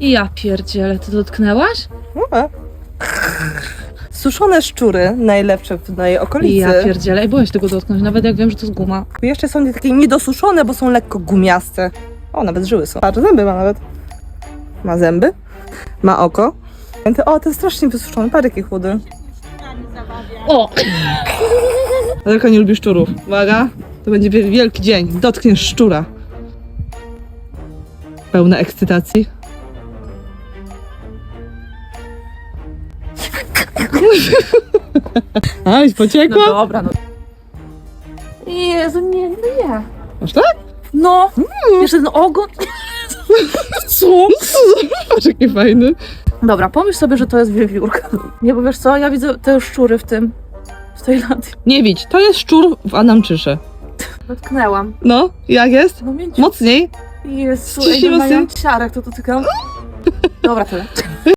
Ja pierdzielę, ty dotknęłaś? Suszone szczury, najlepsze w mojej okolicy. Ja pierdzielę, i byłaś tego dotknąć, nawet jak wiem, że to z guma. Jeszcze są takie niedosuszone, bo są lekko gumiaste. O, nawet żyły są. Patrz, zęby ma nawet. Ma zęby, ma oko. O, jest strasznie wysuszony. Patrz, jaki chudy. O! Adelka nie lubi szczurów. Uwaga, to będzie wiel- wielki dzień. Dotkniesz szczura. Pełna ekscytacji. No pociekła? dobra, no. Jezu, nie, no nie. Masz tak? No, jeszcze ten ogon. Co? Patrz, jaki fajny. Dobra, pomyśl sobie, że to jest wiewiórka. Nie, bo wiesz co, ja widzę te szczury w tym, w tej laty. Nie widź, to jest szczur w Adamczysze. Dotknęłam. No, jak jest? No. Mocniej. Jezu, ej, no mają ciarek, to dotykam. Dobra, tyle.